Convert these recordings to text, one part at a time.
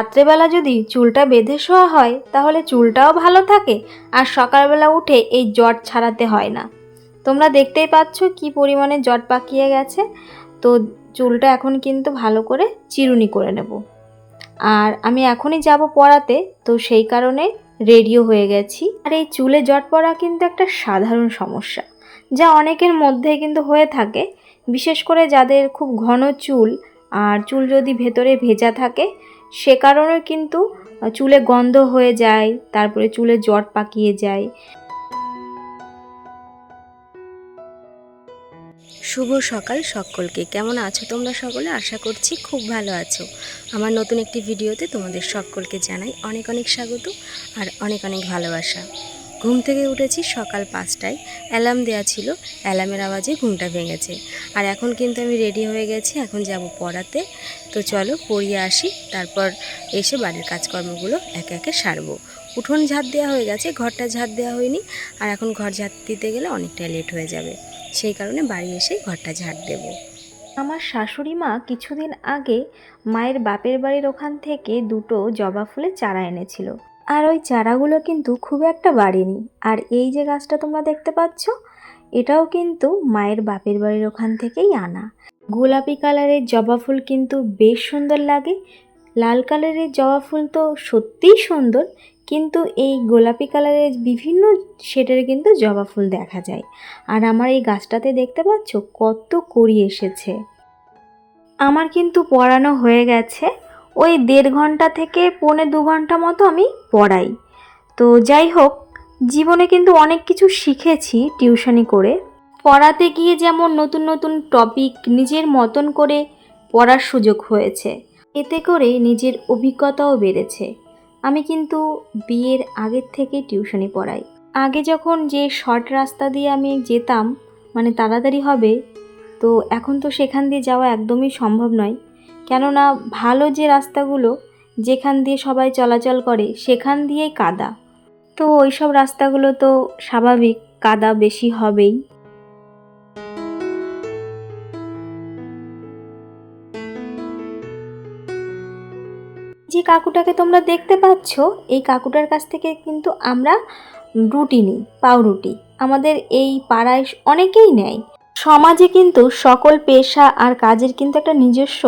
রাত্রেবেলা যদি চুলটা বেঁধে শোয়া হয়, তাহলে চুলটাও ভালো থাকে আর সকালবেলা উঠে এই জট ছাড়াতে হয় না। তোমরা দেখতেই পাচ্ছ কি পরিমাণে জট পাকিয়ে গেছে। তো চুলটা এখন কিন্তু ভালো করে চিরুনি করে নেব। আর আমি এখনই যাব পড়াতে, তো সেই কারণে রেডিও হয়ে গেছি। আর এই চুলে জট পড়া কিন্তু একটা সাধারণ সমস্যা, যা অনেকের মধ্যে কিন্তু হয়ে থাকে। বিশেষ করে যাদের খুব ঘন চুল, আর চুল যদি ভেতরে ভেজা থাকে সে কারণে কিন্তু চুলে গন্ধ হয়ে যায়, তারপরে চুলে জট পাকিয়ে যায়। শুভ সকাল সকলকে। কেমন আছো তোমরা সকলে? আশা করছি খুব ভালো আছো। আমার নতুন একটি ভিডিওতে তোমাদের সকলকে জানাই অনেক অনেক স্বাগত আর অনেক অনেক ভালোবাসা। ঘুম থেকে উঠেছি সকাল পাঁচটায়। অ্যালার্ম দেওয়া ছিল, অ্যালার্মের আওয়াজে ঘুমটা ভেঙেছে। আর এখন কিন্তু আমি রেডি হয়ে গেছি, এখন যাব পড়াতে। তো চলো পড়িয়ে আসি, তারপর এসে বাড়ির কাজকর্মগুলো একে একে সারবো। উঠোন ঝাড় দেওয়া হয়ে গেছে, ঘরটা ঝাড় দেওয়া হয়নি। আর এখন ঘর ঝাড় দিতে গেলে অনেকটা লেট হয়ে যাবে। সেই কারণে বাড়ি এসে ঘরটা ঝাড় দেব। আমার শাশুড়ি মা কিছুদিন আগে মায়ের বাপের বাড়ির ওখান থেকে দুটো জবা ফুলের চারা এনেছিল। আর ওই চারাগুলো কিন্তু খুব একটা বাড়েনি। আর এই যে গাছটা তোমরা দেখতে পাচ্ছ, এটাও কিন্তু মায়ের বাপের বাড়ির ওখান থেকেই আনা। গোলাপি কালারের জবা ফুল কিন্তু বেশ সুন্দর লাগে। লাল কালারের জবা ফুল তো সত্যিই সুন্দর, কিন্তু এই গোলাপি কালারের বিভিন্ন শেডের কিন্তু জবা ফুল দেখা যায়। আর আমার এই গাছটাতে দেখতে পাচ্ছ, কত কড়ি এসেছে। আমার কিন্তু পড়ানো হয়ে গেছে। ওই দেড় ঘণ্টা থেকে পৌনে দু ঘণ্টা মতো আমি পড়াই। তো যাই হোক, জীবনে কিন্তু অনেক কিছু শিখেছি টিউশনি করে। পড়াতে গিয়ে যেমন নতুন নতুন টপিক নিজের মতন করে পড়ার সুযোগ হয়েছে, এতে করে নিজের অভিজ্ঞতাও বেড়েছে। আমি কিন্তু বিয়ের আগের থেকে টিউশনি পড়াই। আগে যখন যে শর্ট রাস্তা দিয়ে আমি যেতাম মানে তাড়াতাড়ি হবে, তো এখন তো সেখান দিয়ে যাওয়া একদমই সম্ভব নয়। কেননা ভালো যে রাস্তাগুলো যেখান দিয়ে সবাই চলাচল করে, সেখান দিয়েই কাদা। তো ওই সব রাস্তাগুলো তো স্বাভাবিক, কাদা বেশি হবেই। যে কাকুটাকে তোমরা দেখতে পাচ্ছ, এই কাকুটার কাছ থেকে কিন্তু আমরা রুটি নিই, পাউরুটি। আমাদের এই পাড়ায় অনেকেই নেয়। সমাজে কিন্তু সকল পেশা আর কাজের কিন্তু একটা নিজস্ব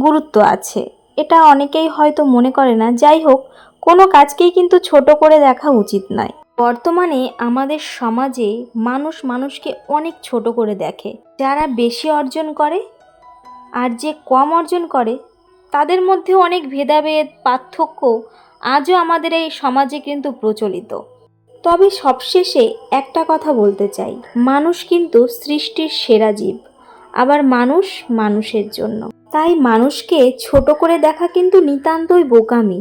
গুরুত্ব আছে। এটা অনেকেই হয়তো মনে করে না। যাই হোক, কোনো কাজকেই কিন্তু ছোট করে দেখা উচিত নয়। বর্তমানে আমাদের সমাজে মানুষ মানুষকে অনেক ছোট করে দেখে। যারা বেশি অর্জন করে আর যে কম অর্জন করে, তাদের মধ্যে অনেক ভেদাভেদ, পার্থক্য আজও আমাদের এই সমাজে কিন্তু প্রচলিত। তবে সবশেষে একটা কথা বলতে চাই। মানুষ কিন্তু সৃষ্টির সেরা জীব, আবার মানুষ মানুষের জন্য। তাই মানুষকে ছোট করে দেখা কিন্তু নিতান্তই বোকামি,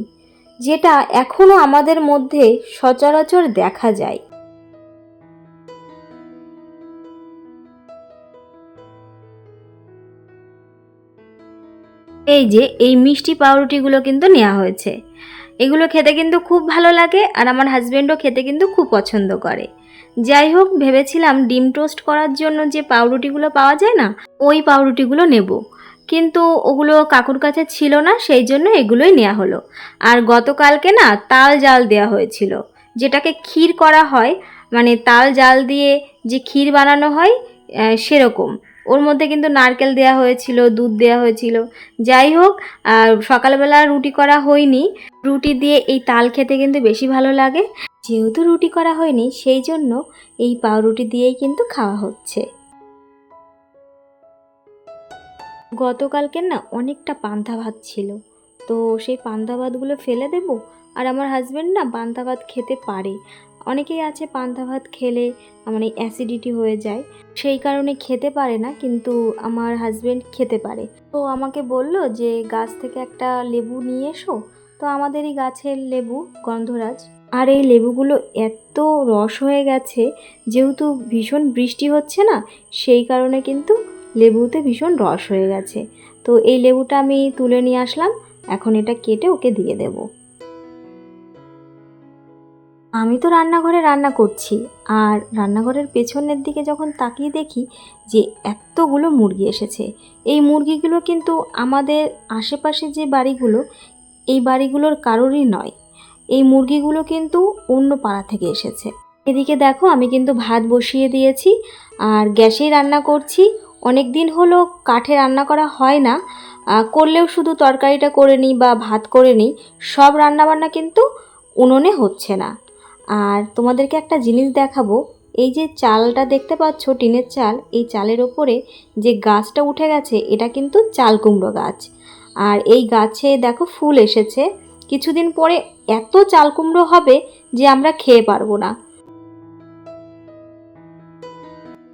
যেটা এখনও আমাদের মধ্যে সচরাচর দেখা যায়। এই যে, এই মিষ্টি পাউরুটিগুলো কিন্তু নেওয়া হয়েছে। এগুলো খেতে কিন্তু খুব ভালো লাগে আর আমার হাজব্যান্ডও খেতে কিন্তু খুব পছন্দ করে। যাই হোক, ভেবেছিলাম ডিম টোস্ট করার জন্য যে পাউরুটিগুলো পাওয়া যায় না, ওই পাউরুটিগুলো নেব। কিন্তু ওগুলো কাকুর কাছে ছিল না, সেই জন্য এগুলোই নেওয়া হলো। আর গতকালকে না তাল জাল দেওয়া হয়েছিল। যেটাকে ক্ষীর করা হয় মানে তাল জাল দিয়ে যে ক্ষীর বানানো হয় সেরকম। ওর মধ্যে কিন্তু নারকেল দেওয়া হয়েছিল, দুধ দেওয়া হয়েছিল। যাই হোক সকালবেলা রুটি করা হয়নি। রুটি দিয়ে এই তাল খেতে কিন্তু বেশি ভালো লাগে। যেহেতু রুটি করা হয়নি, সেই জন্য এই পাউরুটি দিয়েই কিন্তু খাওয়া হচ্ছে। গতকালকের না অনেকটা পান্তা ভাত ছিল। তো সেই পান্তা ভাতগুলো ফেলে দেব? আর আমার হাজব্যান্ড না পান্তা ভাত খেতে পারে। অনেকেই আছে পান্তা ভাত খেলে মানে অ্যাসিডিটি হয়ে যায়। সেই কারণে খেতে পারে না, কিন্তু আমার হাজব্যান্ড খেতে পারে। তো আমাকে বলল যে, গাছ থেকে একটা লেবু নিয়ে এসো। তো আমাদেরই গাছের লেবু, গন্ধরাজ, আর এই লেবুগুলো এত রস হয়ে গেছে, যেহেতু ভীষণ বৃষ্টি হচ্ছে না, সেই কারণে কিন্তু লেবুতে ভীষণ রস হয়ে গেছে। তো এই লেবুটা আমি তুলে নিয়ে আসলাম, এখন এটা কেটে ওকে দিয়ে দেব। আমি তো রান্নাঘরে রান্না করছি, আর রান্নাঘরের পেছনের দিকে যখন তাকিয়ে দেখি যে এতগুলো মুরগি এসেছে, এই মুরগিগুলো কিন্তু আমাদের আশেপাশে যে বাড়িগুলো, এই বাড়িগুলোর কারোরই নয়। এই মুরগিগুলো কিন্তু অন্য পাড়া থেকে এসেছে। এদিকে দেখো আমি কিন্তু ভাত বসিয়ে দিয়েছি, আর গ্যাসেই রান্না করছি অনেক দিন হলো কাঠে রান্না করা হয় না করলেও শুধু তরকারিটা করে নিই বা ভাত করে নিই, সব রান্নাবান্না কিন্তু উনুনে হচ্ছে না। আর তোমাদেরকে একটা জিনিস দেখাবো, এই যে চালটা দেখতে পাচ্ছ, টিনের চাল, এই চালের ওপরে যে গাছটা উঠে গেছে, এটা কিন্তু চাল কুমড়ো গাছ। আর এই গাছে দেখো ফুল এসেছে, কিছুদিন পরে এত চাল কুমড়ো হবে যে আমরা খেয়ে পারব না।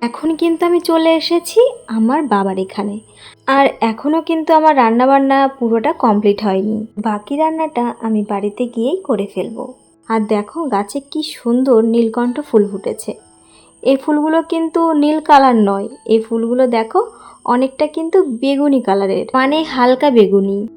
এখন কিন্তু আমি চলে এসেছি আমার বাবার এখানে। আর এখনও কিন্তু আমার রান্নাবান্না পুরোটা কমপ্লিট হয়নি। বাকি রান্নাটা আমি বাড়িতে গিয়েই করে ফেলব। আর দেখো গাছে কি সুন্দর নীলকণ্ঠ ফুল ফুটেছে। এই ফুলগুলো কিন্তু নীল কালার নয়। এই ফুলগুলো দেখো অনেকটা কিন্তু বেগুনি কালারের মানে হালকা বেগুনি।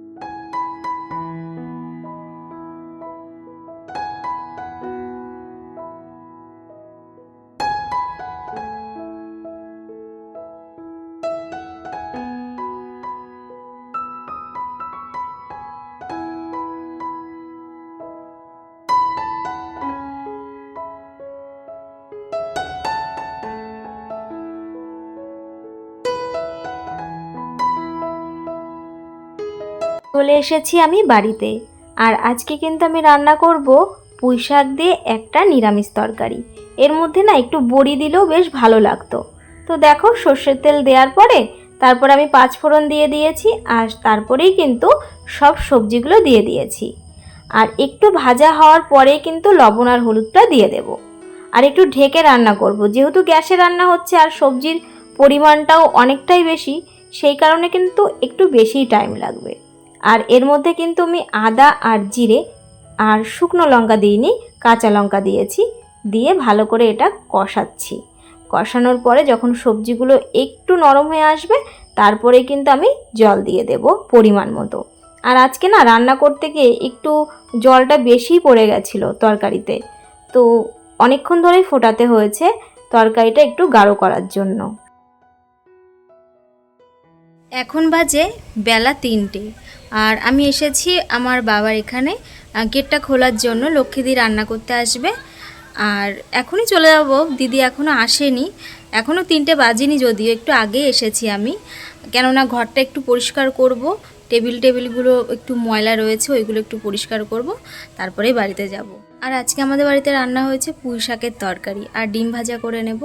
চলে এসেছি আমি বাড়িতে। আর আজকে কিন্তু আমি রান্না করব পুঁই শাক দিয়ে একটা নিরামিষ তরকারি। এর মধ্যে না একটু বড়ি দিলেও বেশ ভালো লাগতো। তো দেখো সর্ষের তেল দেওয়ার পরে তারপর আমি পাঁচ ফোড়ন দিয়ে দিয়েছি আর তারপরেই কিন্তু সব সবজিগুলো দিয়ে দিয়েছি। আর একটু ভাজা হওয়ার পরে কিন্তু লবণ আর হলুদটা দিয়ে দেব। আর একটু ঢেকে রান্না করব। যেহেতু গ্যাসে রান্না হচ্ছে আর সবজির পরিমাণটাও অনেকটাই বেশি, সেই কারণে কিন্তু একটু বেশিই টাইম লাগবে। আর এর মধ্যে কিন্তু আমি আদা আর জিরে আর শুকনো লঙ্কা দিইনি, কাঁচা লঙ্কা দিয়েছি, দিয়ে ভালো করে এটা কষাচ্ছি। কষানোর পরে যখন সবজিগুলো একটু নরম হয়ে আসবে, তারপরে কিন্তু আমি জল দিয়ে দেব পরিমাণ মতো। আর আজকে না রান্না করতে গিয়ে একটু জলটা বেশি পড়ে গেছিল তরকারিতে। তো অনেকক্ষণ ধরেই ফোটাতে হয়েছে তরকারিটা একটু গাঢ় করার জন্য। এখন বাজে বেলা তিনটে। আর আমি এসেছি আমার বাবার এখানে। গেটটা খোলার জন্য লক্ষ্মীদি রান্না করতে আসবে। আর এখনই চলে যাব। দিদি এখনও আসেনি। এখনও তিনটে বাজিনি যদিও, একটু আগে এসেছি আমি। কেননা ঘরটা একটু পরিষ্কার করব। টেবিল টেবিলগুলো একটু ময়লা রয়েছে, ওইগুলো একটু পরিষ্কার করব। তারপরেই বাড়িতে যাব। আর আজকে আমাদের বাড়িতে রান্না হয়েছে পুঁই শাকের তরকারি। আর ডিম ভাজা করে নেব।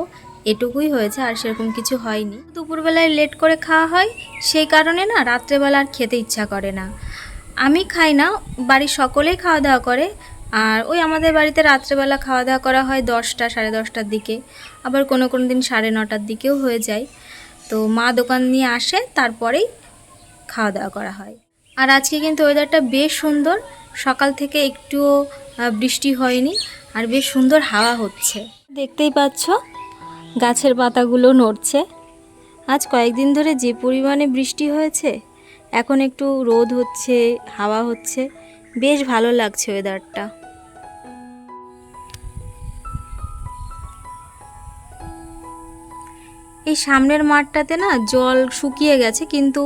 এটুকুই হয়েছে আর সেরকম কিছু হয়নি। দুপুরবেলায় লেট করে খাওয়া হয়, সেই কারণে না রাত্রেবেলা আর খেতে ইচ্ছা করে না। আমি খাই না, বাড়ির সকলেই খাওয়া দাওয়া করে। আর ওই আমাদের বাড়িতে রাত্রেবেলা খাওয়া দাওয়া করা হয় দশটা, সাড়ে দশটার দিকে। আবার কোনো কোনো দিন সাড়ে নটার দিকেও হয়ে যায়। তো মা দোকান নিয়ে আসে, তারপরেই খাওয়া দাওয়া করা হয়। আর আজকে কিন্তু ওয়েদারটা বেশ সুন্দর। সকাল থেকে একটুও বৃষ্টি হয়নি, আর বেশ সুন্দর হাওয়া হচ্ছে। দেখতেই পাচ্ছ গাছের পাতাগুলো নড়ছে। আজ কয়েকদিন ধরে যে পরিমাণে বৃষ্টি হয়েছে, এখন একটু রোদ হচ্ছে, হাওয়া হচ্ছে। বেশ ভালো লাগছে ওয়েদারটা এই সামনের মাঠটাতে না জল শুকিয়ে গেছে, কিন্তু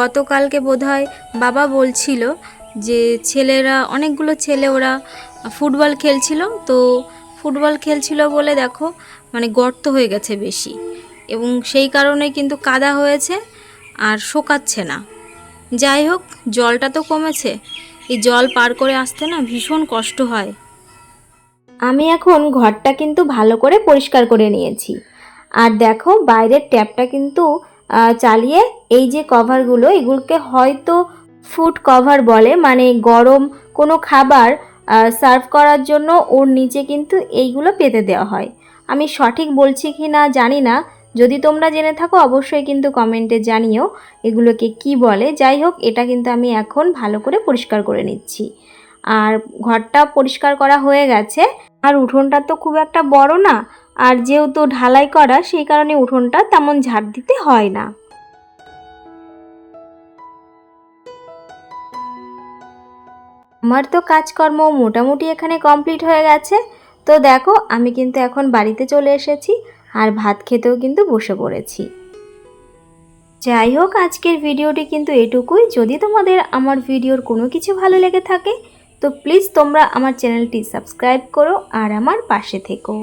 গতকালকে বোধহয় বাবা বলছিল যে ছেলেরা, অনেকগুলো ছেলে ওরা ফুটবল খেলছিল, তো ফুটবল খেলছিল বলে দেখো মানে গর্ত হয়ে গেছে বেশি। এবং সেই কারণে কিন্তু কাদা হয়েছে আর শোকাচ্ছে না। যাই হোক, জলটা তো কমেছে। এই জল পার করে আসতে না ভীষণ কষ্ট হয়। আমি এখন ঘরটা কিন্তু ভালো করে পরিষ্কার করে নিয়েছি। আর দেখো, বাইরের ট্যাপটা কিন্তু চালিয়ে এই যে কভারগুলো, এগুলোকে হয়তো ফুড কভার বলে মানে গরম কোনো খাবার সার্ভ করার জন্য ওর নিচে কিন্তু এইগুলো পেতে দেওয়া হয়। আমি সঠিক বলছি কি না জানি না। যদি তোমরা জেনে থাকো, অবশ্যই কিন্তু কমেন্টে জানিও এগুলোকে কি বলে। যাই হোক, এটা কিন্তু আমি এখন ভালো করে পরিষ্কার করে নিচ্ছি। আর ঘরটা পরিষ্কার করা হয়ে গেছে। আর উঠোনটা তো খুব একটা বড় না। আর যেহেতু ঢালাই করা, সেই কারণে উঠোনটা তেমন ঝাড় দিতে হয় না। আমার তো কাজকর্ম মোটামুটি এখানে কমপ্লিট হয়ে গেছে। তো দেখো, আমি কিন্তু এখন বাড়িতে চলে এসেছি আর ভাত খেতেও কিন্তু বসে পড়েছি। যাই হোক, আজকের ভিডিওটি কিন্তু এটুকুই। যদি তোমাদের আমার ভিডিওর কোনো কিছু ভালো লেগে থাকে, তো প্লিজ তোমরা আমার চ্যানেলটি সাবস্ক্রাইব করো আর আমার পাশে থেকো।